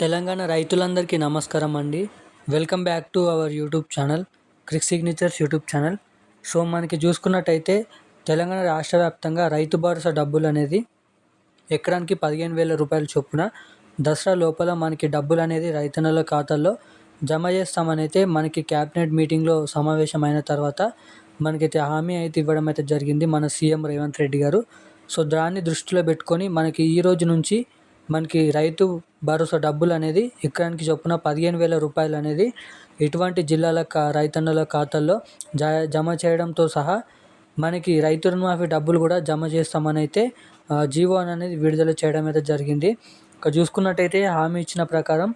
తెలంగాణ రైతులందరికీ నమస్కారం అండి. Welcome back to our YouTube channel crick signatures YouTube channel. So మనకి చూసుకున్నట్టయితే తెలంగాణ రాష్ట్ర వ్యాప్తంగా రైతు భరోసా డబ్బులు అనేది ఎకరానికి పదిహేను వేల రూపాయల చొప్పున దసరా లోపల మనకి డబ్బులు అనేది రైతన్నల ఖాతాల్లో జమ చేస్తామనైతే మనకి క్యాబినెట్ మీటింగ్లో సమావేశమైన తర్వాత మనకైతే హామీ అయితే ఇవ్వడం అయితే జరిగింది మన సీఎం రేవంత్ రెడ్డి గారు. సో దాన్ని దృష్టిలో పెట్టుకొని మనకి ఈ రోజు నుంచి మనకి రైతు భరోసా డబ్బులు అనేది ఎకరానికి చొప్పున పదిహేను వేల రూపాయలు అనేది ఎటువంటి జిల్లాల కా రైతన్నుల ఖాతాల్లో జ జమ చేయడంతో సహా మనకి రైతు రుణమాఫీ డబ్బులు కూడా జమ చేస్తామని అయితే జీవో అనేది విడుదల చేయడం అయితే జరిగింది. ఇక చూసుకున్నట్టయితే హామీ ఇచ్చిన ప్రకారం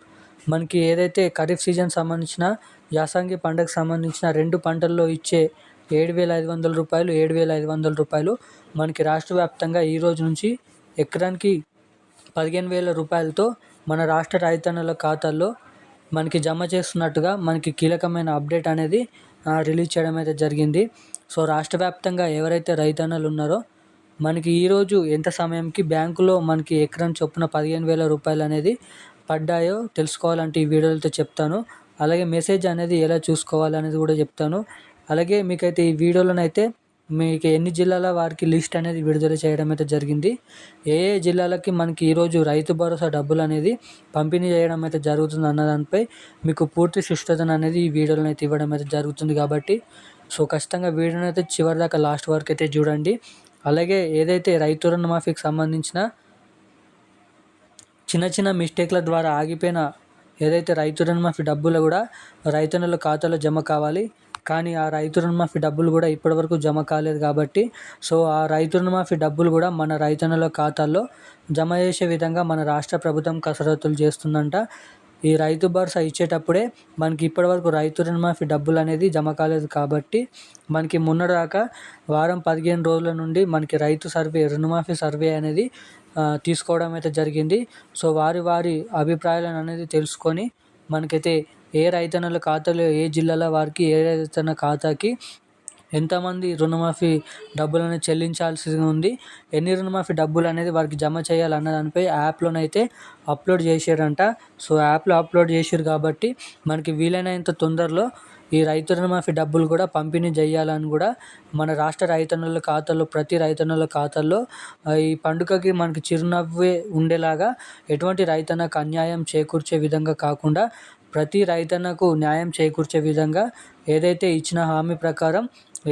మనకి ఏదైతే ఖరీఫ్ సీజన్ సంబంధించిన యాసంగి పంటకు సంబంధించిన రెండు పంటల్లో ఇచ్చే ఏడు వేల ఐదు వందల రూపాయలు ఏడు వేల ఐదు వందల రూపాయలు మనకి రాష్ట్ర వ్యాప్తంగా ఈ రోజు నుంచి ఎకరానికి పదిహేను వేల రూపాయలతో మన రాష్ట్ర రైతన్నుల ఖాతాల్లో మనకి జమ చేస్తున్నట్టుగా మనకి కీలకమైన అప్డేట్ అనేది రిలీజ్ చేయడం అయితే జరిగింది. సో రాష్ట్ర వ్యాప్తంగా ఎవరైతే రైతన్నలు ఉన్నారో మనకి ఈరోజు ఎంత సమయంకి బ్యాంకులో మనకి ఎకరం చొప్పున పదిహేను వేల రూపాయలు అనేది పడ్డాయో తెలుసుకోవాలంటే ఈ వీడియోలతో చెప్తాను. అలాగే మెసేజ్ అనేది ఎలా చూసుకోవాలనేది కూడా చెప్తాను. అలాగే మీకైతే ఈ వీడియోలోనైతే మీకు ఎన్ని జిల్లాల వారికి లిస్ట్ అనేది విడుదల చేయడం అయితే జరిగింది? ఏ ఏ జిల్లాలకి మనకి ఈరోజు రైతు భరోసా డబ్బులు అనేది పంపిణీ చేయడం అయితే జరుగుతుంది అన్న దానిపై మీకు పూర్తి సుష్టతను అనేది ఈ వీడియోలో అయితే ఇవ్వడం అయితే జరుగుతుంది కాబట్టి సో ఖచ్చితంగా వీడియోని అయితే చివరి దాకా లాస్ట్ వరకు అయితే చూడండి. అలాగే ఏదైతే రైతు రుణమాఫీకి సంబంధించిన చిన్న చిన్న మిస్టేక్ల ద్వారా ఆగిపోయిన ఏదైతే రైతు రుణమాఫీ డబ్బులు కూడా రైతన్నల ఖాతాలో జమ కావాలి కానీ ఆ రైతు రుణమాఫీ డబ్బులు కూడా ఇప్పటివరకు జమ కాలేదు కాబట్టి సో ఆ రైతు రుణమాఫీ డబ్బులు కూడా మన రైతన్నుల ఖాతాల్లో జమ చేసే విధంగా మన రాష్ట్ర ప్రభుత్వం కసరత్తులు చేస్తుందంట. ఈ రైతు భరోసా ఇచ్చేటప్పుడే మనకి ఇప్పటివరకు రైతు రుణమాఫీ డబ్బులు అనేది జమ కాలేదు కాబట్టి మనకి మొన్నటిదాకా వారం పదిహేను రోజుల నుండి మనకి రైతు సర్వే రుణమాఫీ సర్వే అనేది తీసుకోవడం అయితే జరిగింది. సో వారి వారి అభిప్రాయాలను అనేది తెలుసుకొని మనకైతే ఏ రైతన్నల ఖాతాలో ఏ జిల్లాల వారికి ఏ రైతన్న ఖాతాకి ఎంతమంది రుణమాఫీ డబ్బులను చెల్లించాల్సి ఉంది? ఎన్ని రుణమాఫీ డబ్బులు అనేది వారికి జమ చేయాలన్న దానిపై యాప్లోనైతే అప్లోడ్ చేశారంట. సో యాప్లో అప్లోడ్ చేసారు కాబట్టి మనకి వీలైనంత తొందరలో ఈ రైతు రుణమాఫీ డబ్బులు కూడా పంపిణీ చేయాలని కూడా మన రాష్ట్ర రైతన్నుల ఖాతాలో ప్రతి రైతన్నుల ఖాతాల్లో ఈ పండుగకి మనకి చిరునవ్వే ఉండేలాగా ఎటువంటి రైతన్నకు అన్యాయం చేకూర్చే విధంగా కాకుండా ప్రతి రైతన్నకు న్యాయం చేకూర్చే విధంగా ఏదైతే ఇచ్చిన హామీ ప్రకారం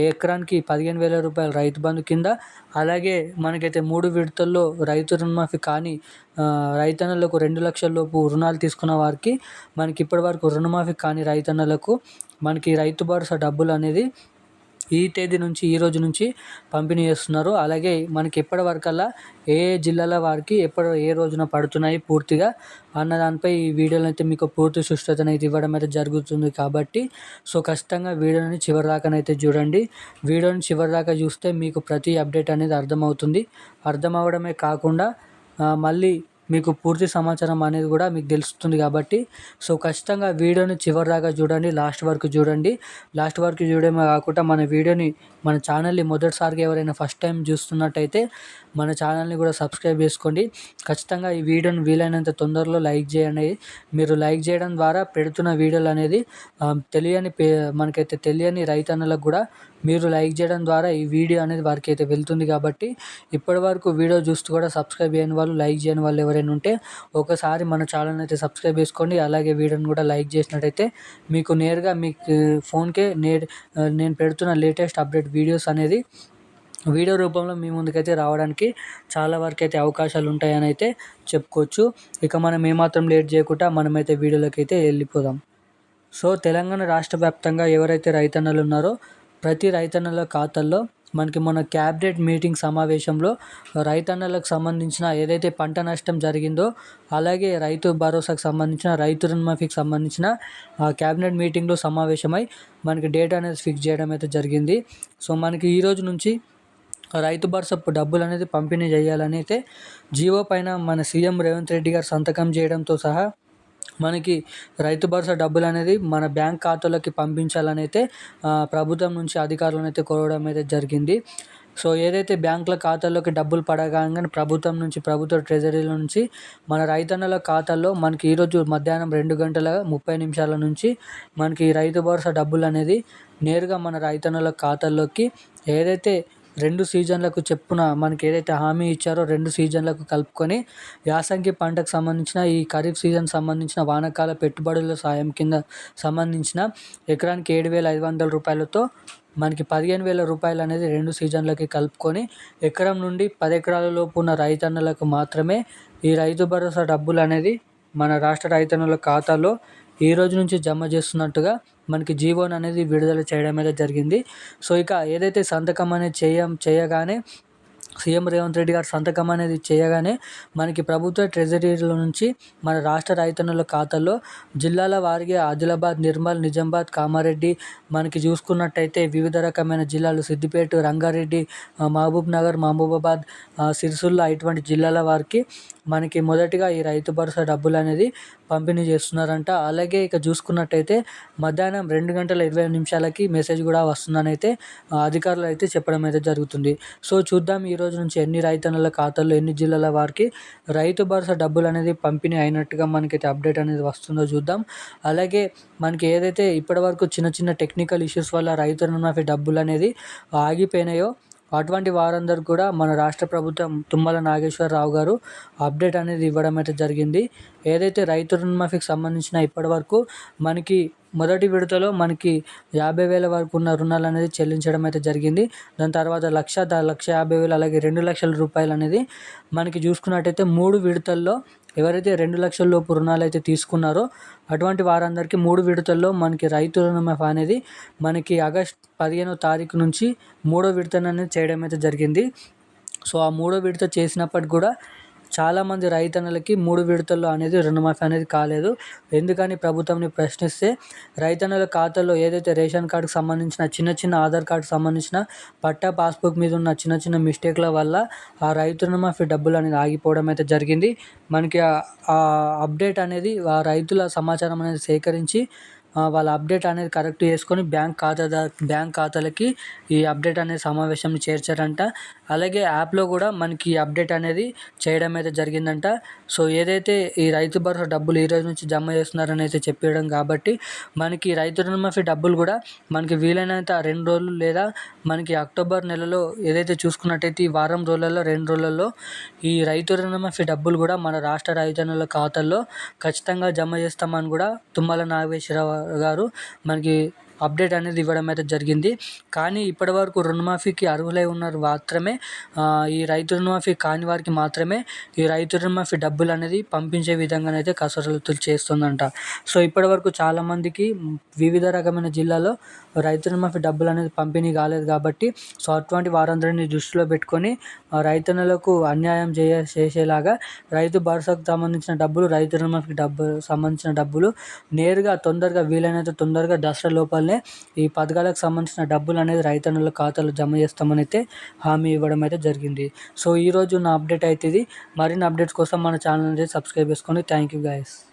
ఎకరానికి పదిహేను వేల రూపాయలు రైతు బంధు కింద అలాగే మనకైతే మూడు విడతల్లో రైతు రుణమాఫీ కానీ రైతన్నలకు రెండు లక్షల లోపు రుణాలు తీసుకున్న వారికి మనకి ఇప్పటివరకు రుణమాఫీ కాని రైతన్నలకు మనకి రైతు భరోసా డబ్బులు అనేది ఈ తేదీ నుంచి ఈ రోజు నుంచి పంపిణీ చేస్తున్నారు. అలాగే మనకి ఎప్పటి వరకల్లా ఏ ఏ జిల్లాల వారికి ఎప్పుడు ఏ రోజున పడుతున్నాయి పూర్తిగా అన్న దానిపై ఈ వీడియోలు అయితే మీకు పూర్తి సుష్టతను అయితే ఇవ్వడం అయితే జరుగుతుంది కాబట్టి సో ఖచ్చితంగా వీడియోని చివరి దాకానైతే చూడండి. వీడియోని చివరి దాకా చూస్తే మీకు ప్రతి అప్డేట్ అనేది అర్థమవుతుంది. అర్థమవడమే కాకుండా మళ్ళీ మీకు పూర్తి సమాచారం అనేది కూడా మీకు తెలుస్తుంది కాబట్టి సో ఖచ్చితంగా వీడియోని చివరి దాకా చూడండి లాస్ట్ వరకు చూడండి. లాస్ట్ వరకు చూడడమే కాకుండా మన వీడియోని మన ఛానల్ని మొదటిసారిగా ఎవరైనా ఫస్ట్ టైం చూస్తున్నట్టయితే మన ఛానల్ని కూడా సబ్స్క్రైబ్ చేసుకోండి. ఖచ్చితంగా ఈ వీడియోని వీలైనంత తొందరలో లైక్ చేయండి. మీరు లైక్ చేయడం ద్వారా పెడుతున్న వీడియోలు అనేది తెలియని మనకైతే తెలియని రైతన్నలకు కూడా మీరు లైక్ చేయడం ద్వారా ఈ వీడియో అనేది వారికి అయితే వెళ్తుంది కాబట్టి ఇప్పటి వరకు వీడియో చూస్తూ కూడా సబ్స్క్రైబ్ చేయని వాళ్ళు లైక్ చేయని వాళ్ళు ఎవరైనా ఉంటే ఒకసారి మన ఛానల్ అయితే సబ్స్క్రైబ్ చేసుకోండి. అలాగే వీడియోని కూడా లైక్ చేసినట్టయితే మీకు నేరుగా మీకు ఫోన్కే నే నేను పెడుతున్న లేటెస్ట్ అప్డేట్ వీడియోస్ అనేది వీడియో రూపంలో మీ ముందుకైతే రావడానికి చాలా వరకు అయితే అవకాశాలు ఉంటాయని అయితే చెప్పుకోవచ్చు. ఇక మనం ఏమాత్రం లేట్ చేయకుండా మనమైతే వీడియోలోకి అయితే వెళ్ళిపోదాం. సో తెలంగాణ రాష్ట్ర వ్యాప్తంగా ఎవరైతే రైతన్నలు ఉన్నారో ప్రతి రైతన్నల ఖాతాల్లో మనకి మన క్యాబినెట్ మీటింగ్ సమావేశంలో రైతన్నలకు సంబంధించిన ఏదైతే పంట నష్టం జరిగిందో అలాగే రైతు భరోసాకు సంబంధించిన రైతు రుణమాఫీకి సంబంధించిన క్యాబినెట్ మీటింగ్లో సమావేశమై మనకి డేట్ అనేది ఫిక్స్ చేయడం అయితే జరిగింది. సో మనకి ఈ రోజు నుంచి రైతు భరోసా డబ్బులు అనేది పంపిణీ చేయాలని అయితే జీవో పైన మన సీఎం రేవంత్ రెడ్డి గారు సంతకం చేయడంతో సహా మనకి రైతు భరోసా డబ్బులు అనేది మన బ్యాంక్ ఖాతాలోకి పంపించాలని అయితే ప్రభుత్వం నుంచి అధికారులను అయితే కోరడం అయితే జరిగింది. సో ఏదైతే బ్యాంకుల ఖాతాల్లోకి డబ్బులు పడగానే ప్రభుత్వం నుంచి ప్రభుత్వ ట్రెజరీల నుంచి మన రైతన్నల ఖాతాల్లో మనకి ఈరోజు మధ్యాహ్నం రెండు గంటల ముప్పై నిమిషాల నుంచి మనకి రైతు భరోసా డబ్బులు అనేది నేరుగా మన రైతన్నల ఖాతాల్లోకి ఏదైతే రెండు సీజన్లకు చెప్పున మనకి ఏదైతే హామీ ఇచ్చారో రెండు సీజన్లకు కలుపుకొని యాసంగి పంటకు సంబంధించిన ఈ ఖరీఫ్ సీజన్ సంబంధించిన వానాకాల పెట్టుబడుల సాయం కింద సంబంధించిన ఎకరానికి ఏడు వేల ఐదు వందల రూపాయలతో మనకి పదిహేను వేల రూపాయలు అనేది రెండు సీజన్లకి కలుపుకొని ఎకరం నుండి పది ఎకరాల లోపు ఉన్న రైతన్నలకు మాత్రమే ఈ రైతు భరోసా డబ్బులు అనేది మన రాష్ట్ర రైతన్నుల ఖాతాలో ఈ రోజు నుంచి జమ చేస్తున్నట్టుగా మనకి జీవోని అనేది విడుదల చేయడం అయితే జరిగింది. సో ఇక ఏదైతే సంతకం అనేది చేయం చేయగానే సీఎం రేవంత్ రెడ్డి గారు సంతకం అనేది చేయగానే మనకి ప్రభుత్వ ట్రెజరీల నుంచి మన రాష్ట్ర రైతన్నుల ఖాతాల్లో జిల్లాల వారిగా ఆదిలాబాద్ నిర్మల్ నిజామాబాద్ కామారెడ్డి మనకి చూసుకున్నట్టయితే వివిధ రకమైన జిల్లాలు సిద్దిపేట రంగారెడ్డి మహబూబ్ నగర్ మహబూబాబాద్ సిరిసిల్ల ఇటువంటి జిల్లాల వారికి మనకి మొదటిగా ఈ రైతు భరోసా డబ్బులు అనేది పంపిణీ చేస్తున్నారంట. అలాగే ఇక చూసుకున్నట్టయితే మధ్యాహ్నం రెండు గంటల ఇరవై నిమిషాలకి మెసేజ్ కూడా వస్తుందని అయితే అధికారులు అయితే చెప్పడం అయితే జరుగుతుంది. సో చూద్దాం ఈరోజు నుంచి ఎన్ని రైతన్నుల ఖాతాల్లో ఎన్ని జిల్లాల వారికి రైతు భరోసా డబ్బులు అనేది పంపిణీ అయినట్టుగా మనకైతే అప్డేట్ అనేది వస్తుందో చూద్దాం. అలాగే మనకి ఏదైతే ఇప్పటివరకు చిన్న చిన్న టెక్నికల్ ఇష్యూస్ వల్ల రైతు రుణమాఫీ డబ్బులు అనేది ఆగిపోయినాయో అటువంటి వారందరూ కూడా మన రాష్ట్ర ప్రభుత్వం తుమ్మల నాగేశ్వరరావు గారు అప్డేట్ అనేది ఇవ్వడం అయితే జరిగింది. ఏదైతే రైతు రుణమాఫీకి సంబంధించిన ఇప్పటివరకు మనకి మొదటి విడతలో మనకి యాభై వేల వరకు ఉన్న రుణాలు అనేది చెల్లించడం అయితే జరిగింది. దాని తర్వాత లక్ష లక్ష యాభై వేలు అలాగే రెండు లక్షల రూపాయలు అనేది మనకి చూసుకున్నట్టయితే మూడు విడతల్లో ఎవరైతే రెండు లక్షల లోపు రుణాలు అయితే తీసుకున్నారో అటువంటి వారందరికీ మూడు విడతల్లో మనకి రైతు రుణమాఫీ అనేది మనకి ఆగస్ట్ పదిహేనో తారీఖు నుంచి మూడో విడత అనేది చేయడం అయితే జరిగింది. సో ఆ మూడో విడత చేసినప్పటికి కూడా చాలామంది రైతన్నలకి మూడు విడతల్లో అనేది రుణమాఫీ అనేది కాలేదు. ఎందుకని ప్రభుత్వంని ప్రశ్నిస్తే రైతన్నల ఖాతాలో ఏదైతే రేషన్ కార్డుకు సంబంధించిన చిన్న చిన్న ఆధార్ కార్డుకు సంబంధించిన పట్టా పాస్బుక్ మీద ఉన్న చిన్న చిన్న మిస్టేక్ల వల్ల ఆ రైతు రుణమాఫీ డబ్బులు అనేది ఆగిపోవడం అయితే జరిగింది. మనకి ఆ అప్డేట్ అనేది ఆ రైతుల సమాచారం అనేది సేకరించి వాళ్ళ అప్డేట్ అనేది కరెక్ట్ చేసుకొని బ్యాంక్ ఖాతాదారు బ్యాంక్ ఖాతాలకి ఈ అప్డేట్ అనేది సమావేశం చేర్చారంట. అలాగే యాప్లో కూడా మనకి అప్డేట్ అనేది చేయడం అయితే జరిగిందంట. సో ఏదైతే ఈ రైతు భరోసా డబ్బులు ఈ రోజు నుంచి జమ చేస్తున్నారని అయితే చెప్పడం కాబట్టి మనకి రైతు రుణమాఫీ డబ్బులు కూడా మనకి వీలైనంత రెండు రోజులు లేదా మనకి అక్టోబర్ నెలలో ఏదైతే చూసుకున్నట్టయితే ఈ వారం రోజులలో రెండు రోజులలో ఈ రైతు రుణమాఫీ డబ్బులు కూడా మన రాష్ట్ర రైతన్నుల ఖాతాల్లో ఖచ్చితంగా జమ చేస్తామని కూడా తుమ్మల నాగేశ్వరరావు గారు మనకి అప్డేట్ అనేది ఇవ్వడం అయితే జరిగింది. కానీ ఇప్పటివరకు రుణమాఫీకి అర్హులై ఉన్నారు మాత్రమే ఈ రైతు రుణమాఫీ కాని వారికి మాత్రమే ఈ రైతు రుణమాఫీ డబ్బులు అనేది పంపించే విధంగానైతే కసరత్తులు చేస్తుందంట. సో ఇప్పటివరకు చాలామందికి వివిధ రకమైన జిల్లాలో రైతు రుణమాఫీ డబ్బులు అనేది పంపిణీ కాలేదు కాబట్టి సో అటువంటి వారందరినీ దృష్టిలో పెట్టుకొని రైతన్నలకు అన్యాయం చేయ చేసేలాగా రైతు భరోసాకు సంబంధించిన డబ్బులు రైతు రుణమాఫీ డబ్బు సంబంధించిన డబ్బులు నేరుగా తొందరగా వీలైనంత తొందరగా దసరా లోపలనే ఈ పథకాలకు సంబంధించిన డబ్బులు అనేది రైతన్నల ఖాతాలో జమ చేస్తామని అయితే హామీ ఇవ్వడం అయితే జరిగింది. సో ఈరోజు నా అప్డేట్ అయితే ఇది మరిన్ని అప్డేట్స్ కోసం మన ఛానల్ అనేది సబ్స్క్రైబ్ చేసుకోండి థ్యాంక్ యూ గైస్